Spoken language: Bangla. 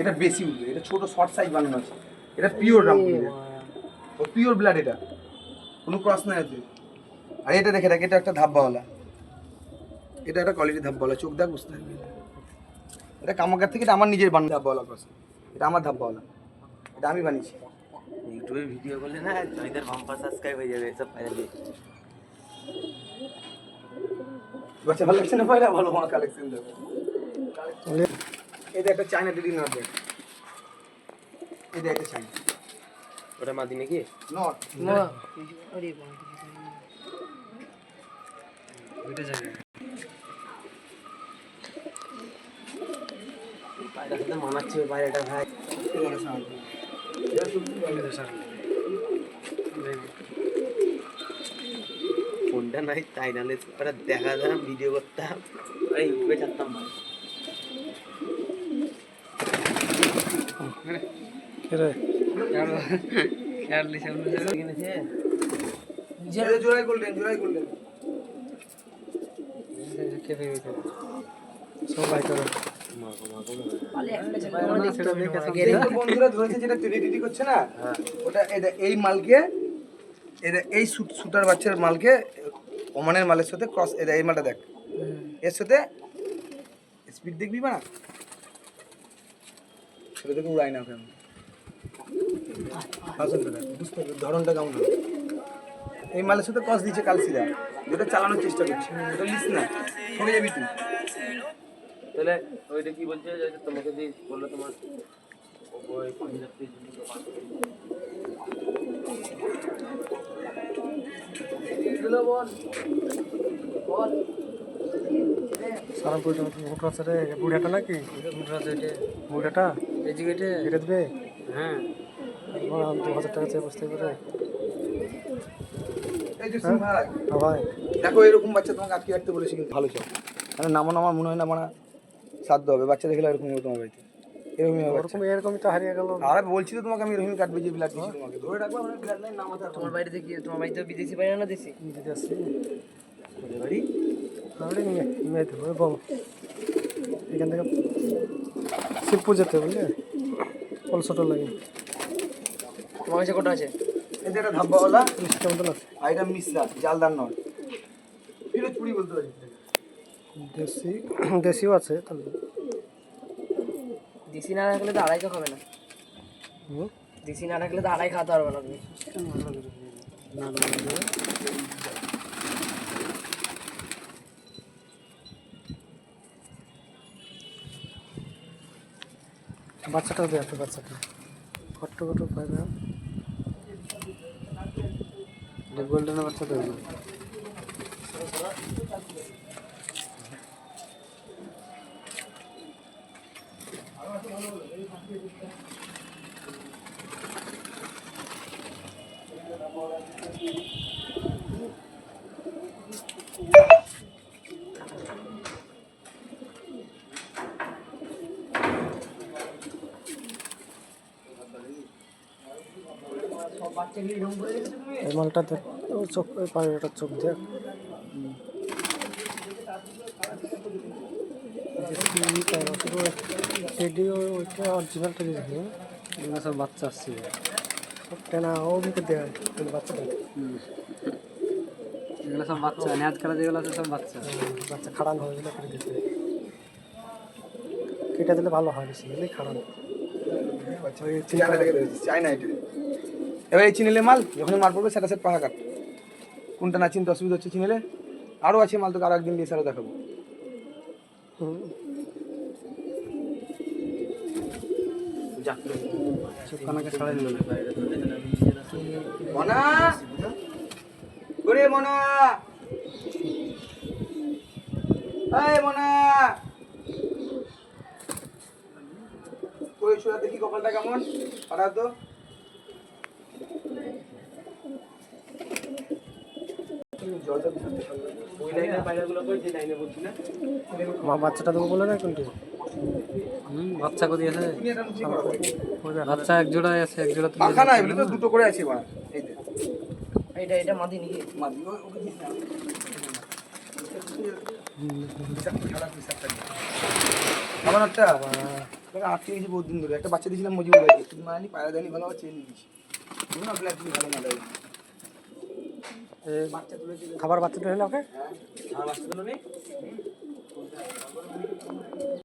এটা বেশি উঠবে এটা ছোট শর্ট সাইজ বানানো আছে। এটা পিওর রামপুরের ও পিওর ব্লাড এটা। কোনো ক্রস নাই আছে আর এটা দেখে দেখ এটা একটা ধাব্বাওয়ালা এটা একটা কোয়ালিটি ধাব্বাওয়ালা চোখ দেখ বুঝতে পারবি। এটা কামাকার থেকে এটা আমার নিজের বানানো ধাব্বাওয়ালা ক্রস এটা আমার ধাব্বাওয়ালা এটা আমি বানিয়েছি। ইউটিউবে ভিডিও করলে না জয়দের বাম্পার সাবস্ক্রাইব হয়ে যাবে এসব ফাইনালি বাচ্চা ভালো লাগছে না ভালো আমার কালেকশন দেবে। এটা একটা চাইনা ডিডি নট দেখ এটা একটা চাইনা ওটা মাদি নাকি? নট পায়রার সাথে মানাচ্ছে ওই পায়রাটা ভাই। ফোনটা নাই তাই নাহলে ওটা দেখা দাম ভিডিও করতাম। এই ইউটিউবে ছাড়তাম ভাই কিনেছে এটা জোড়াই গোল্ডেন জোড়াই গোল্ডেন মাগো মাগো বন্ধুরা ধরেছে যেটা রেডি করছে না ওটা এই মালকে এই সুট সুটার বাচ্চার মালকে ওমানের মালের সাথে ক্রস এই মালটা দেখ। এর সাথে স্পিড দেখবি না সেটা থেকে উড়াই না ওকে বুঝতে ধরনটা কেমন হবে। এই মালের সাথে ক্রস দিচ্ছে কালসিরা যেটা চালানোর চেষ্টা করছি। ওটা লিস না সরে যাবি তুই। তাহলে ওইটা কি বলছে? যে তোমাকে যে বলল তোমার ওই পঞ্চাশ পিস দোকান বুড়াটা নাকি? বুড়াটা। এটা দেবে? হ্যাঁ। দু হাজার টাকা চেয়ে বসতে পারে। এই যে ভাই হ্যাঁ দেখো এরকম বাচ্চা তোমাকে আটকে রাখতে বলেছি কিন্তু। ভালো চাও মানে নামানো আমার মনে হয় না মানে সাধ্য হবে। বাচ্চা দেখলে এরকম হবে তোমার বাড়িতে। এরকমই হবে এরকমই তো হারিয়ে গেল। আর বলছি তো তোমাকে আমি কাটবে যে তোমাকে। ধরে রাখব আমরা তোমার বাড়িতে কি তোমার বাড়িতে বিদেশি পায়রা না দেশি দিতে আসছি। বাড়ি? আমরা নিয়ে এবং এখান থেকে শিবপুর যেতে বুঝলে? পলসটা লাগে। তোমার কাছে কটা আছে? এই একটা ধাব্বাওয়ালা মিষ্টিটা মতন আছে? আর এটা মিশ্রা জালদার নয় ফিরোজপুরি বলতে পারি। দেশি দেশিও আছে তাহলে। দেশি না রাখলে তো আড়াই তো খাবে না। হুম? দেশি না রাখলে তো আড়াই খাওয়াতে পারবে না তুমি বাচ্চাটাও দেয় তো বাচ্চাটা। কট্ট কট্ট পায়রা। গোল্ডেনের বাচ্চা দেবে এই মালটা দেখ চোখ ওই পায়রাটার চোখ দেখ। ওইটা অরিজিনালটা দেখি। এগুলো সব বাচ্চা আসছে। সবটা না ও মুখে দেয় বাচ্চাটা। এগুলো সব বাচ্চা ন্যাজ খেলা যেগুলো আছে সব বাচ্চা। বাচ্চা খাড়ান হয়ে গেলে কেটে দিতে। কেটে দিলে ভালো হয় বেশি বুঝলি খাড়ান। চায়না। এবার এই চিনিলে মাল যখন মাল পড়বে সেটা সেট পাহা কাট কোনটা না চিনতে অসুবিধা হচ্ছে চিনিলে আরও আছে মাল তোকে আরও একদিন দিয়ে সেটা দেখাবো। ছোড়া দেখি কপালটা কেমন? পাঠাও তো জলটা ওই লাইনের পায়রাগুলো কই যে লাইনে বলছি না মা বাচ্চাটা দেবো বলে না কোনটি? বাচ্চা কোথায় আছে। বাচ্চা এক জোড়ায় আছে এক জোড়া পাখা না এগুলো তো দুটো করে আছে বাড়া এই এটা এটা মাদি নাকি মাদি একটা আটকে গেছি ধরে। একটা বাচ্চা দিয়েছিলাম মজিবুল ভাইকে। পায়রা দেয়নি ভালো চেয়ে নিয়ে না ব্ল্যাক ভালো না খাবার বাচ্চাটা হলো ওকে?